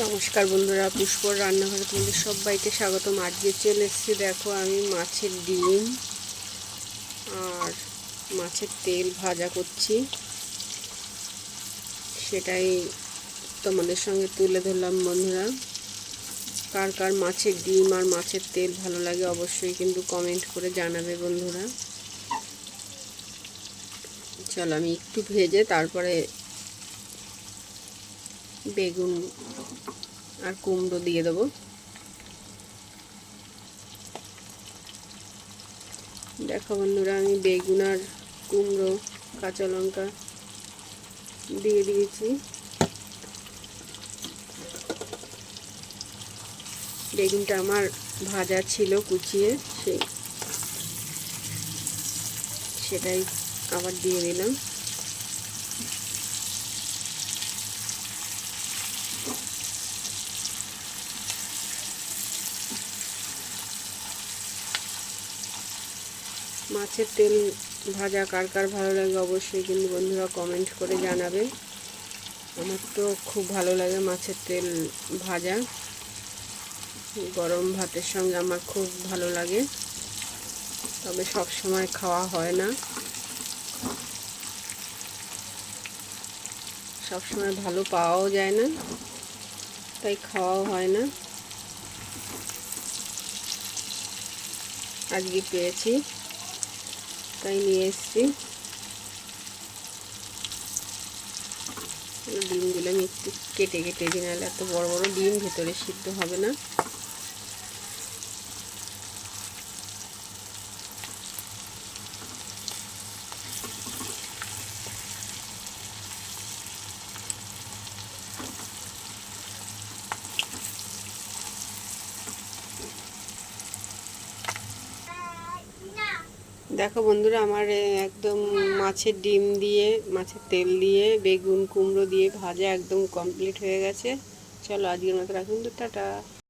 নমস্কার বন্ধুরা, পুষ্পর রান্নাঘরে তোমাদের সবাইকে স্বাগতম। আজকে চলে এসেছি, দেখো আমি মাছের ডিম আর মাছের তেল ভাজা করছি। সেটাই তোমাদের সঙ্গে তুলে ধরলাম বন্ধুরা। কার কার মাছের ডিম আর মাছের তেল ভালো লাগে অবশ্যই কিন্তু কমেন্ট করে জানাবে বন্ধুরা। চলো আমি একটু ভেজে তারপরে বেগুন আর কুমড়ো দিয়ে দেবো। দেখো বন্ধুরা, আমি বেগুন আর কুমড়ো, কাঁচা লঙ্কা দিয়ে দিয়েছি। বেগুনটা আমার ভাজা ছিল কুচিয়ে, সেই সেটাই আবার দিয়ে দিলাম। মাছের তেল ভাজা কার কার ভালো লাগে অবশ্যই কিন্তু বন্ধুরা কমেন্ট করে জানাবে আমার তো খুব ভালো লাগে মাছের তেল ভাজা। গরম ভাতের সঙ্গে আমার খুব ভালো লাগে। তবে সব সময় খাওয়া হয় না। সব সময় ভালো পাওয়াও যায় না, তাই খাওয়াও হয় না। আজকে পেয়েছি। তাই নিয়ে এসছি। ডিমগুলো আমি একটু কেটে কেটে দিই, নাহলে এত বড় বড় ডিম ভেতরে সিদ্ধ হবে না। দেখো বন্ধুরা, আমার একদম মাছের ডিম দিয়ে, মাছের তেল দিয়ে, বেগুন, কুমড়ো দিয়ে ভাজা একদম কমপ্লিট হয়ে গেছে। চলো আজকের মতো রাখুন তো টাটা।